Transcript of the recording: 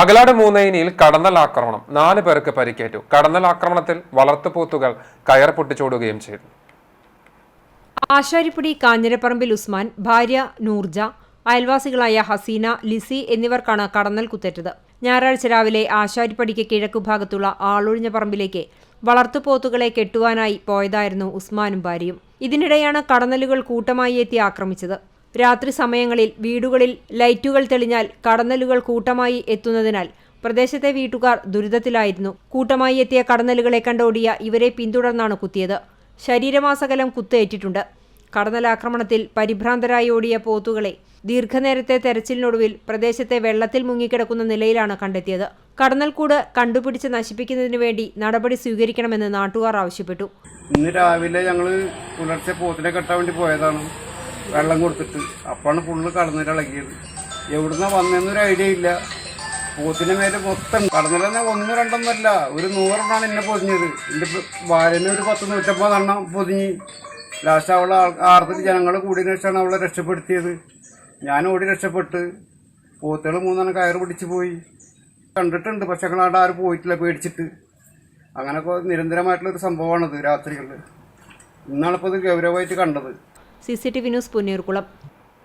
അകലാട് മൂന്നയിനിയിൽ കടന്നൽ ആക്രമണം. നാല് പേർക്ക് പരിക്കേറ്റു. കടന്നൽ ആക്രമണത്തിൽ വളർത്തുപോത്തുകൾ കയർ പൊട്ടിച്ചോടുകയും ചെയ്തു. ആശാരിപ്പടി കാഞ്ഞിരപ്പറമ്പിൽ ഉസ്മാൻ ഭാര്യ നൂർജ അയൽവാസികളായ ഹസീന ലിസി എന്നിവർക്കാണ് കടന്നൽ കുത്തേറ്റത്. ഞായറാഴ്ച രാവിലെ ആശാരിപ്പടിക്ക് കിഴക്കുഭാഗത്തുള്ള ആളൊഴിഞ്ഞ പറമ്പിലേക്ക് വളർത്തുപോത്തുകളെ കെട്ടുവാനായി പോയതായിരുന്നു ഉസ്മാനും ഭാര്യയും. ഇതിനിടെയാണ് കടന്നലുകൾ കൂട്ടമായി എത്തി ആക്രമിച്ചത്. രാത്രി സമയങ്ങളിൽ വീടുകളിൽ ലൈറ്റുകൾ തെളിഞ്ഞാൽ കടന്നലുകൾ കൂട്ടമായി എത്തുന്നതിനാൽ പ്രദേശത്തെ വീട്ടുകാർ ദുരിതത്തിലായിരുന്നു. കൂട്ടമായി എത്തിയ കടന്നലുകളെ കണ്ടോടിയ ഇവരെ പിന്തുടർന്നാണ് കുത്തിയത്. ശരീരമാസകലം കുത്തേറ്റിട്ടുണ്ട്. കടന്നലാക്രമണത്തിൽ പരിഭ്രാന്തരായി ഓടിയ പോത്തുകളെ ദീർഘനേരത്തെ തെരച്ചിലിനൊടുവിൽ പ്രദേശത്തെ വെള്ളത്തിൽ മുങ്ങിക്കിടക്കുന്ന നിലയിലാണ് കണ്ടെത്തിയത്. കടന്നൽക്കൂട് കണ്ടുപിടിച്ച് നശിപ്പിക്കുന്നതിനു വേണ്ടി നടപടി സ്വീകരിക്കണമെന്ന് നാട്ടുകാർ ആവശ്യപ്പെട്ടു. ഇന്ന് രാവിലെ ഞങ്ങൾ പുലർച്ചെ പോത്തിനെ കെട്ടാൻ വേണ്ടി പോയതാണ്. വെള്ളം കൊടുത്തിട്ട്. അപ്പാണ് ഫുള്ള് കടന്നിട്ട് ഇളകിയത്. എവിടുന്ന വന്നതെന്നൊരു ഐഡിയ ഇല്ല. പോത്തിന്റെ മേലെ മൊത്തം കടന്നിട്ട് തന്നെ ഒന്ന് രണ്ടൊന്നല്ല. ഒരു നൂറെണ്ണാണ് എന്നെ പൊതിഞ്ഞത്. എന്റെ ഭാര്യനെ ഒരു പത്ത് നൂറ്റമ്പതെണ്ണം പൊതിഞ്ഞ് ലാസ്റ്റ് അവളെ ആർത്തിൽ ജനങ്ങൾ കൂടിയതിനു ശേഷമാണ് അവളെ രക്ഷപ്പെടുത്തിയത്. ഞാൻ ഓടി രക്ഷപ്പെട്ട് പോത്തുകൾ മൂന്നെണ്ണം കയറ് പിടിച്ചു പോയി. കണ്ടിട്ടുണ്ട് പക്ഷെ ഞങ്ങളവിടെ ആരും പോയിട്ടില്ല പേടിച്ചിട്ട്. അങ്ങനെയൊക്കെ നിരന്തരമായിട്ടുള്ളൊരു സംഭവമാണത് രാത്രികളിൽ ഇന്നാണിപ്പോൾ ഇത് ഗൗരവമായിട്ട് കണ്ടത്. C C T V news Punneerkulam